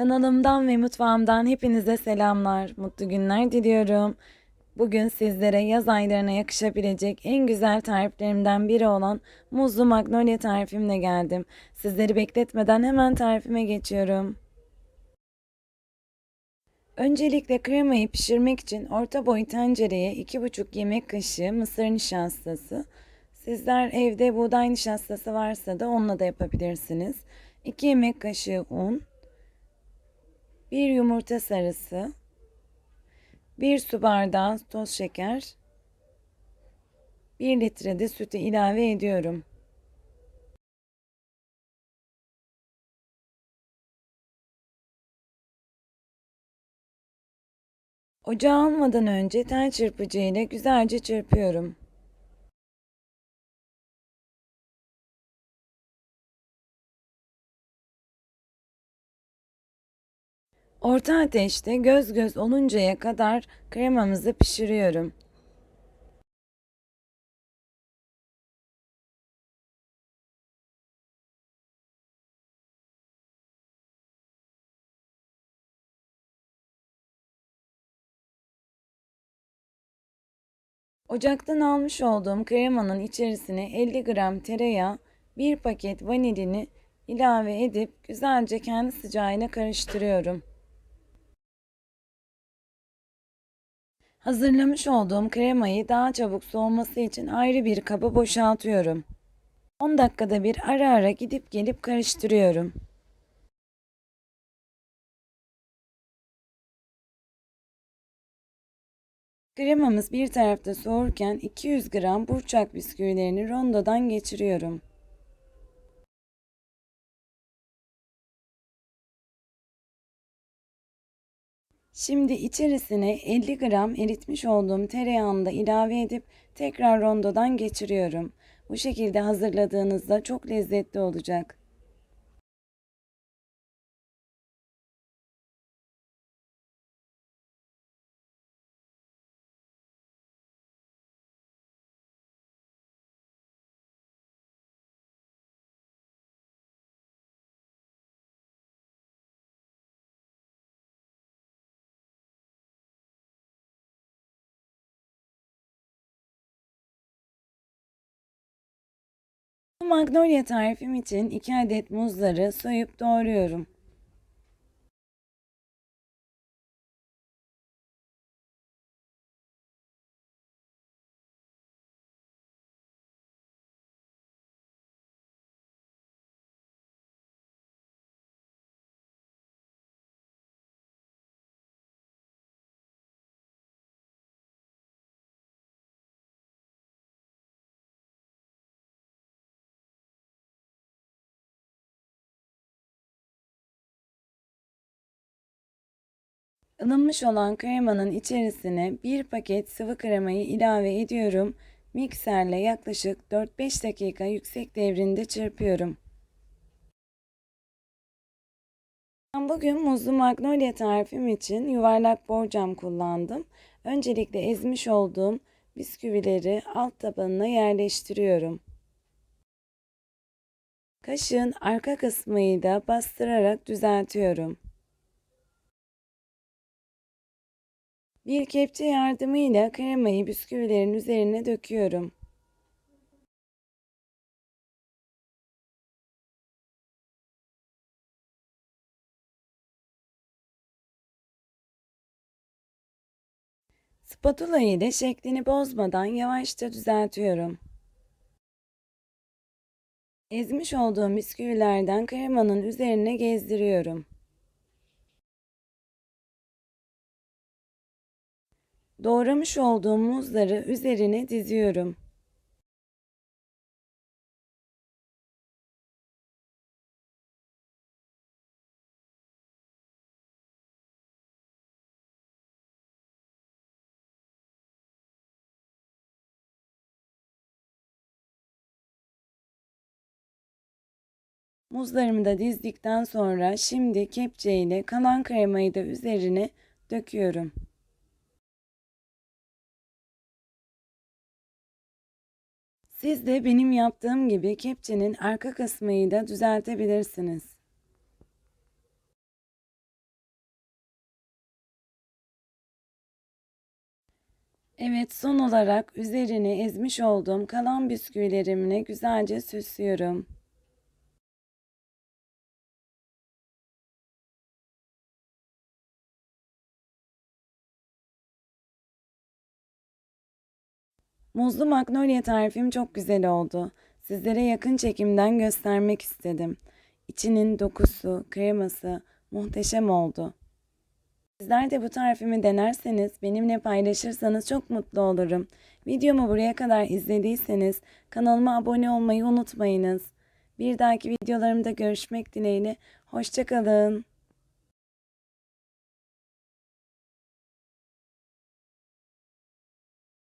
Kanalımdan ve mutfağımdan hepinize selamlar, mutlu günler diliyorum. Bugün sizlere yaz aylarına yakışabilecek en güzel tariflerimden biri olan muzlu magnolia tarifimle geldim. Sizleri bekletmeden hemen tarifime geçiyorum. Öncelikle kremayı pişirmek için orta boy tencereye 2,5 yemek kaşığı mısır nişastası, sizler evde buğday nişastası varsa da onunla da yapabilirsiniz. 2 yemek kaşığı un, 1 yumurta sarısı, 1 su bardağı toz şeker, 1 litre de sütü ilave ediyorum. Ocağa almadan önce tel çırpıcı ile güzelce çırpıyorum. Orta ateşte göz göz oluncaya kadar kremamızı pişiriyorum. Ocaktan almış olduğum kremanın içerisine 50 gram tereyağı, 1 paket vanilini ilave edip güzelce kendi sıcağıyla karıştırıyorum. Hazırlamış olduğum kremayı daha çabuk soğuması için ayrı bir kaba boşaltıyorum. 10 dakikada bir ara ara gidip gelip karıştırıyorum. Kremamız bir tarafta soğurken 200 gram burçak bisküvilerini rondodan geçiriyorum. Şimdi içerisine 50 gram eritmiş olduğum tereyağını da ilave edip tekrar rondodan geçiriyorum. Bu şekilde hazırladığınızda çok lezzetli olacak. Bu magnolia tarifim için 2 adet muzları soyup doğruyorum. Ilınmış olan kremanın içerisine bir paket sıvı kremayı ilave ediyorum. Mikserle yaklaşık 4-5 dakika yüksek devrinde çırpıyorum. Ben bugün muzlu magnolia tarifim için yuvarlak borcam kullandım. Öncelikle ezmiş olduğum bisküvileri alt tabanına yerleştiriyorum. Kaşığın arka kısmını da bastırarak düzeltiyorum. Bir kepçe yardımıyla kremayı bisküvilerin üzerine döküyorum. Spatula ile şeklini bozmadan yavaşça düzeltiyorum. Ezmiş olduğum bisküvilerden kremanın üzerine gezdiriyorum. Doğramış olduğum muzları üzerine diziyorum. Muzlarımı da dizdikten sonra şimdi kepçe ile kalan kremayı da üzerine döküyorum. Siz de benim yaptığım gibi kepçenin arka kısmını da düzeltebilirsiniz. Evet son olarak üzerine ezmiş olduğum kalan bisküvilerimle güzelce süslüyorum. Muzlu magnolia tarifim çok güzel oldu. Sizlere yakın çekimden göstermek istedim. İçinin dokusu, kreması muhteşem oldu. Sizler de bu tarifimi denerseniz, benimle paylaşırsanız çok mutlu olurum. Videomu buraya kadar izlediyseniz kanalıma abone olmayı unutmayınız. Bir dahaki videolarımda görüşmek dileğiyle. Hoşçakalın.